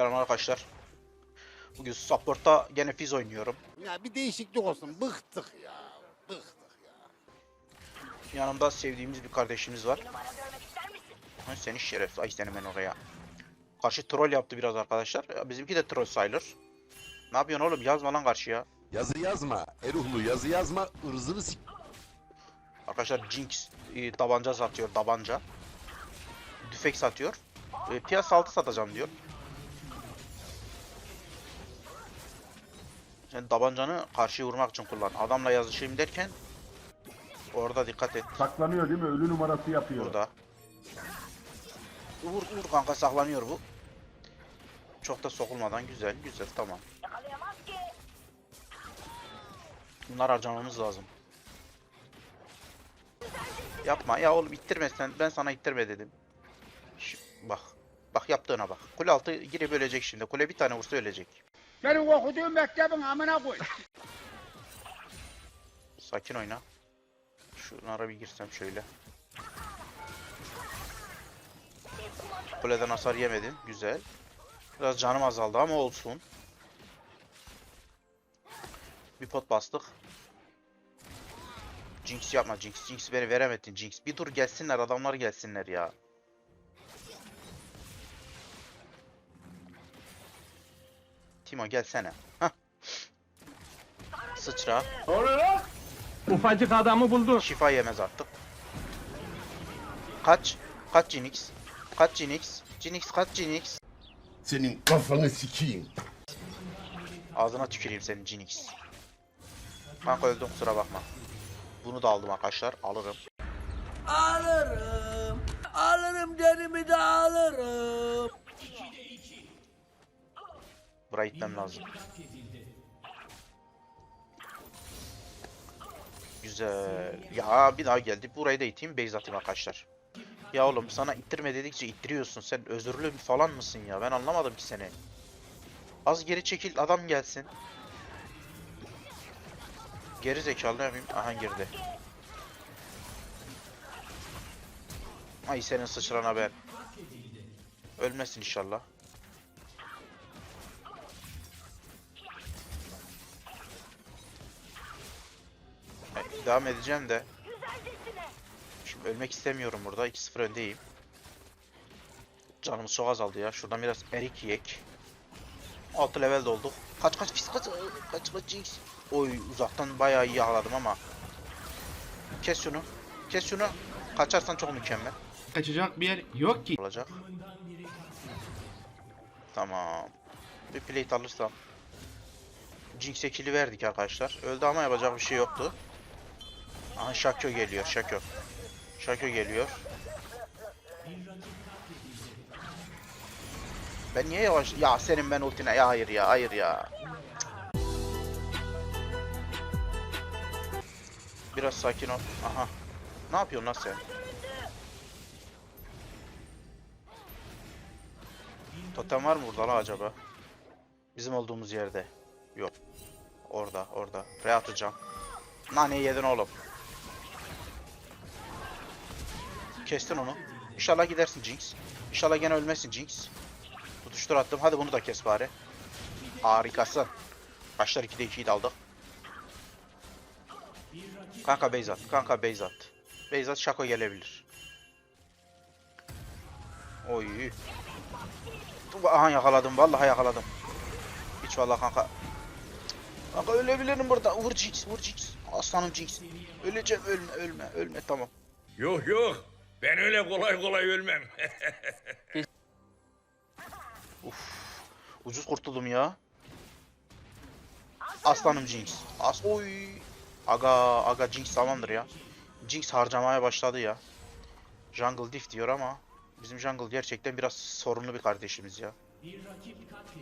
Selam arkadaşlar. Bugün support'ta gene Fizz oynuyorum. Ya bir değişiklik olsun. Bıktık ya. Bıktık ya. Yanımda sevdiğimiz bir kardeşimiz var. Ha, seni şeref. Ay seni ben oraya. Karşı troll yaptı biraz arkadaşlar. Ya, bizimki de troll sayılır. Ne yapıyorsun oğlum? Yazma lan karşıya. Yazı yazma. Eruhlu yazı yazma. ırzını sik. Arkadaşlar Jinx e, tabanca satıyor. Tabanca. Tüfek satıyor. E, piyasa altı satacağım diyor. Sen tabancanı karşıya vurmak için kullan. Adamla yazışayım derken orada dikkat et. Saklanıyor değil mi? Ölü numarası yapıyor. Burada. Vur vur kanka saklanıyor bu. Çok da sokulmadan güzel güzel tamam. Bunlar harcamamız lazım. Yapma ya oğlum ittirmesen ben sana ittirme dedim. Ş- bak. Bak yaptığına bak. Kule altı girip ölecek şimdi. Kule bir tane vursa ölecek. Senin okuduğun mektebin amına koy. Sakin oyna. Şunlara bir girsem şöyle. Kuleden hasar yemedim. Güzel. Biraz canım azaldı ama olsun. Bir pot bastık. Jinx yapma Jinx. Jinx beni veremedin Jinx. Bir dur gelsinler adamlar gelsinler ya. Timo gelsene. Hah. Sıçra. Ufacık adamı buldu. Şifa yemez artık. Kaç. Kaç Jinx. Kaç Jinx. Jinx kaç Jinx. Senin kafanı sikeyim. Ağzına tüküreyim senin Jinx. Kanka öldüm kusura bakma. Bunu da aldım arkadaşlar. Alırım. Alırım. Alırım derimi de alırım. Buraya gitmem lazım. Güzel. Ya bir daha geldi. Burayı da iteyim. Base atayım arkadaşlar. Ya oğlum sana ittirme dedikçe ittiriyorsun. Sen özürlü falan mısın ya? Ben anlamadım ki seni. Az geri çekil adam gelsin. Geri zekalı ne yapayım? Aha girdi. Ay senin sıçrana ben. Ölmesin inşallah. Devam edeceğim de. Şimdi ölmek istemiyorum burada. 2-0 öndeyim. Canımız çok azaldı ya. Şuradan biraz erik yiyek. 6 level olduk. Kaç kaç pis kaç. Kaç kaç Jinx. Oy uzaktan bayağı iyi yakaladım ama. Kes şunu. Kes şunu. Kaçarsan çok mükemmel Kaçacak bir yer yok ki. olacak. Tamam. Bir plate alırsam. Jinx'e kill'i verdik arkadaşlar. Öldü ama yapacak bir şey yoktu. Aha Şakyo geliyor. Şakyo. Şakyo geliyor. Ben niye yavaş... Ya senin ben ultine... Ya hayır ya hayır ya. Biraz sakin ol. Aha. Ne yapıyorsun lan sen? Totem var mı burada la acaba? Bizim olduğumuz yerde. Yok. Orada, orada. Re atacağım. Naneyi yedin oğlum. Kestin onu. İnşallah gidersin Jinx. İnşallah gene ölmezsin Jinx. Tutuştur attım. Hadi bunu da kes bari. Harikasın. Başlar 2'de 2'yi de aldık. Kanka base at. Kanka base at. Base at Şako gelebilir. Oy. Aha yakaladım. Vallahi yakaladım. Hiç vallahi kanka. Kanka ölebilirim burada. Vur Jinx, vur Jinx. Aslanım Jinx. Öleceğim, ölme, ölme, ölme tamam. Yok yok. Ben öyle kolay kolay ölmem. Ucuz kurtuldum ya. Aslanım Jinx. As oy. Aga aga Jinx tamamdır ya. Jinx harcamaya başladı ya. Jungle diff diyor ama bizim Jungle gerçekten biraz sorunlu bir kardeşimiz ya.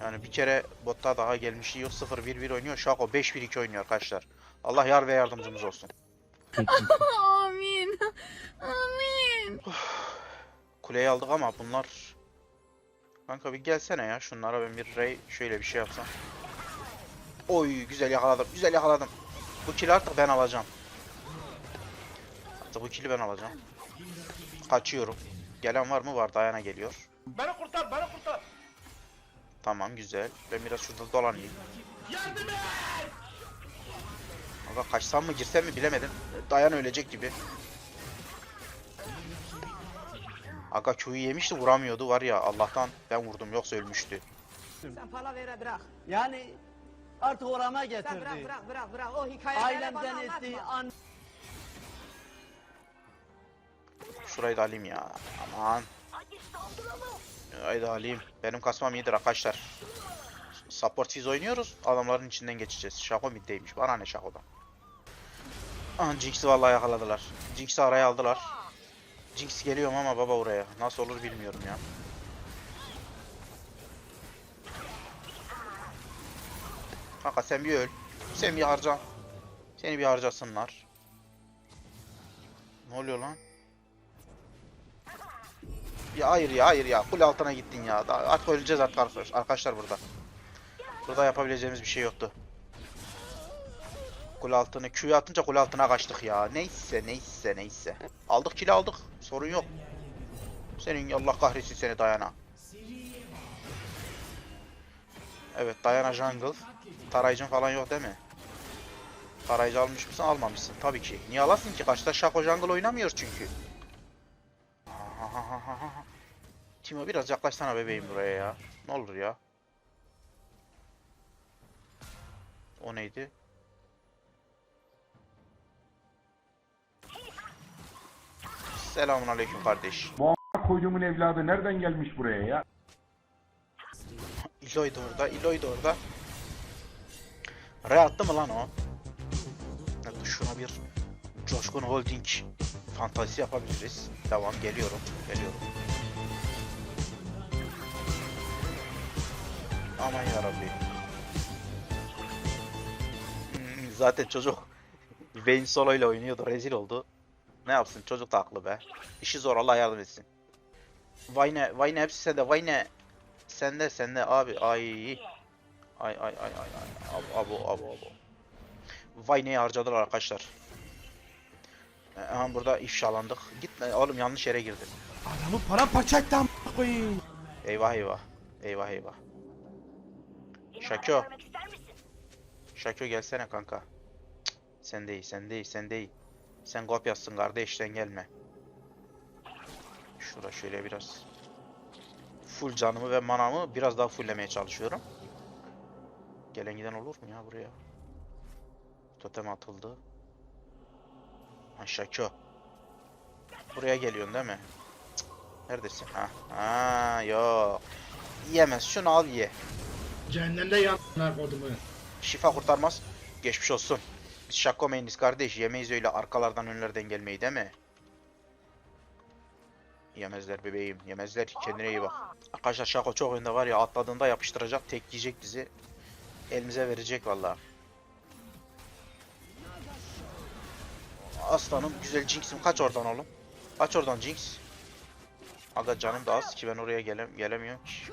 Yani bir kere botta daha gelmişi yok 0-1-1 oynuyor. Şako 5-1-2 oynuyor arkadaşlar. Allah yar ve yardımcımız olsun. Amin. Amin. Kuleyi aldık ama bunlar... Kanka bir gelsene ya şunlara ben bir Ray şöyle bir şey yapsam. Oy güzel yakaladım güzel yakaladım. Bu kill'i artık ben alacağım. Artık bu kill'i ben alacağım. Kaçıyorum. Gelen var mı? Var. Dayana geliyor. Beni kurtar, beni kurtar. Tamam güzel. Ben biraz şurada dolanayım. Aga kaçsam mı girsem mi bilemedim. Dayan ölecek gibi. Aga Q'yu yemişti vuramıyordu var ya Allah'tan ben vurdum yoksa ölmüştü. Sen palavera bırak. Yani artık orama Sen getirdi. bırak bırak bırak bırak. O hikayeleri Ailemden bana ettiği an Şurayı da alayım ya. Aman. Da alayım. Benim kasmam iyidir arkadaşlar. Support biz oynuyoruz. Adamların içinden geçeceğiz. Şako middeymiş. Bana ne Şako'dan. Jinx'i vallahi yakaladılar. Jinx'i araya aldılar. Jinx geliyorum ama baba oraya. Nasıl olur bilmiyorum ya. Kanka sen bir öl. Sen bir harca. Seni bir harcasınlar. Ne oluyor lan? Ya hayır ya hayır ya. Kule altına gittin ya. Daha artık öleceğiz artık arkadaşlar burada. Burada yapabileceğimiz bir şey yoktu. Kule altını Q'yu atınca kule altına kaçtık ya. Neyse neyse neyse. Aldık kill aldık. Sorun yok. Senin Allah kahretsin seni Dayana. Evet Dayana jungle. Tarayıcın falan yok değil mi? Tarayıcı almış mısın? Almamışsın. Tabii ki. Niye alasın ki? Karşıda Shaco jungle oynamıyor çünkü. Timo biraz yaklaşsana bebeğim buraya ya. Ne olur ya. O neydi? Selamun aleyküm kardeş. Koyduğumun evladı nereden gelmiş buraya ya? İloy da orada, İloy da orada. Re attı mı lan o? Evet, şuna bir Coşkun Holding fantazisi yapabiliriz. Devam, geliyorum, geliyorum. Aman yarabbi. Hmm, Zaten çocuk Vayne Solo ile oynuyordu, rezil oldu. Ne yapsın çocuk da haklı be. İşi zor Allah yardım etsin. Vayne, Vayne hepsi sende, Vayne. Sende sende abi ay. Ay ay ay ay ay. Abo abo abo. abo. Vay neyi harcadılar arkadaşlar. Ee, Hemen burada ifşalandık. Gitme oğlum yanlış yere girdin. Adamı paramparça etti koyayım. Eyvah eyvah. Eyvah eyvah. Şakyo. Şakyo gelsene kanka. Sen değil sen değil sen değil. Sen kopyasın kardeşten gelme. Şura şöyle biraz. Full canımı ve manamı biraz daha fulllemeye çalışıyorum. Gelen giden olur mu ya buraya? Totem atıldı. Ha. Buraya geliyorsun değil mi? Cık, Neredesin? Ha. Ha yok. Yemez. Şunu al ye. Cehennemde yanlar kodumu. Şifa kurtarmaz. Geçmiş olsun. Biz şako main'iz kardeş. Yemeyiz öyle arkalardan önlerden gelmeyi değil mi? Yemezler bebeğim. Yemezler. Kendine iyi bak. Arkadaşlar şako çok önde var ya atladığında yapıştıracak. Tek yiyecek bizi. Elimize verecek vallahi. Aslanım güzel Jinx'im. Kaç oradan oğlum. Kaç oradan Jinx. Aga canım da az ki ben oraya gelem gelemiyorum ki.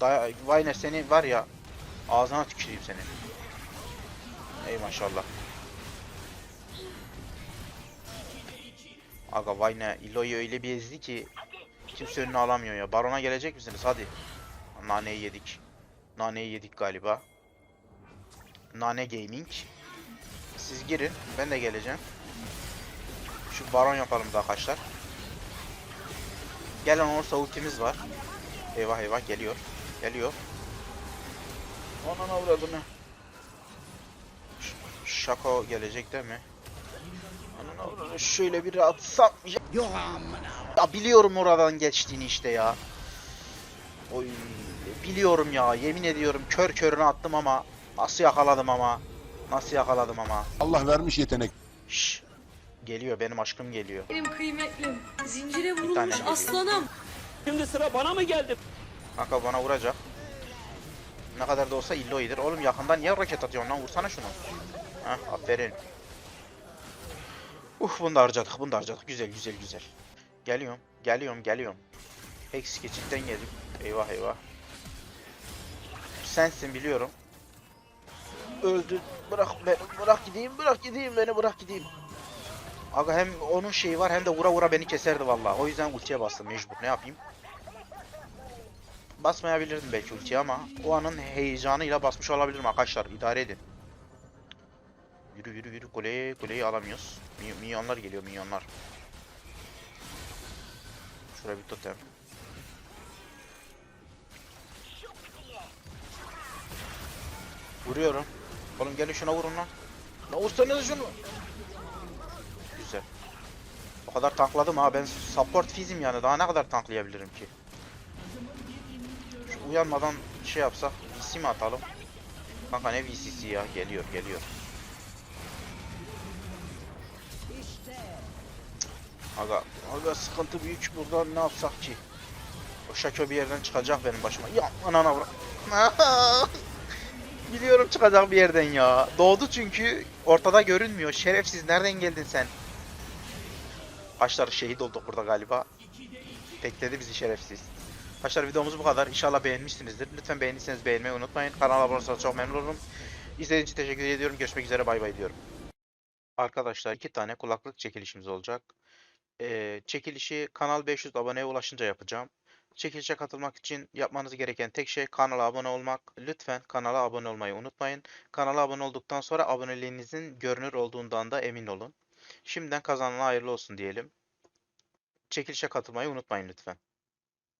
Daya Vayner seni var ya ağzına tüküreyim seni. Ey maşallah. Aga Vayne Ilo'yu öyle bir ezdi ki kimse önüne alamıyor ya. Barona gelecek misiniz? Hadi. Naneyi yedik. Naneyi yedik galiba. Nane Gaming. Siz girin. Ben de geleceğim. Şu baron yapalım da arkadaşlar. Gelen olursa ultimiz var. Eyvah eyvah geliyor. Geliyor. Anana uğradığını. Şako gelecek değil mi? Uğradığını şöyle bir atsam. Ya, Yok amına. ya biliyorum oradan geçtiğini işte ya. Oy biliyorum ya yemin ediyorum kör körüne attım ama nasıl yakaladım ama nasıl yakaladım ama Allah vermiş yetenek. Şş, geliyor benim aşkım geliyor Benim kıymetlim. Zincire vurulmuş aslanım. Şimdi sıra bana mı geldi? Kanka bana vuracak Ne kadar da olsa illoidir Oğlum yakından niye roket atıyorsun lan vursana şunu Heh aferin Uh bunu da harcadık bunu da harcadık güzel güzel güzel Geliyorum geliyorum geliyorum Hex geçitten geldim Eyvah eyvah Sensin biliyorum Öldü bırak bırak gideyim bırak gideyim beni bırak gideyim Aga hem onun şeyi var hem de vura vura beni keserdi vallahi. O yüzden ultiye bastım mecbur. Ne yapayım? basmayabilirdim belki ultiyi ama o anın heyecanıyla basmış olabilirim arkadaşlar. İdare edin. Yürü yürü yürü kuleyi kuleyi alamıyoruz. Mi- Minyonlar geliyor minyonlar. Şuraya bir totem. Vuruyorum. Oğlum gelin şuna vurun lan. Lan vursanız şunu. Güzel. O kadar tankladım ha ben support fizim yani daha ne kadar tanklayabilirim ki? Şu uyanmadan şey yapsak VC mi atalım? Kanka ne VC'si ya geliyor geliyor. Aga, aga sıkıntı büyük buradan ne yapsak ki? O şako bir yerden çıkacak benim başıma. Ya anana vur. Biliyorum çıkacak bir yerden ya. Doğdu çünkü ortada görünmüyor. Şerefsiz nereden geldin sen? Başlar şehit olduk burada galiba. Tekledi bizi şerefsiz. Arkadaşlar videomuz bu kadar. İnşallah beğenmişsinizdir. Lütfen beğendiyseniz beğenmeyi unutmayın. Kanala abone olursanız çok memnun olurum. İzlediğiniz için teşekkür ediyorum. Görüşmek üzere. Bay bay diyorum. Arkadaşlar iki tane kulaklık çekilişimiz olacak. Ee, çekilişi kanal 500 aboneye ulaşınca yapacağım. Çekilişe katılmak için yapmanız gereken tek şey kanala abone olmak. Lütfen kanala abone olmayı unutmayın. Kanala abone olduktan sonra aboneliğinizin görünür olduğundan da emin olun. Şimdiden kazanana hayırlı olsun diyelim. Çekilişe katılmayı unutmayın lütfen.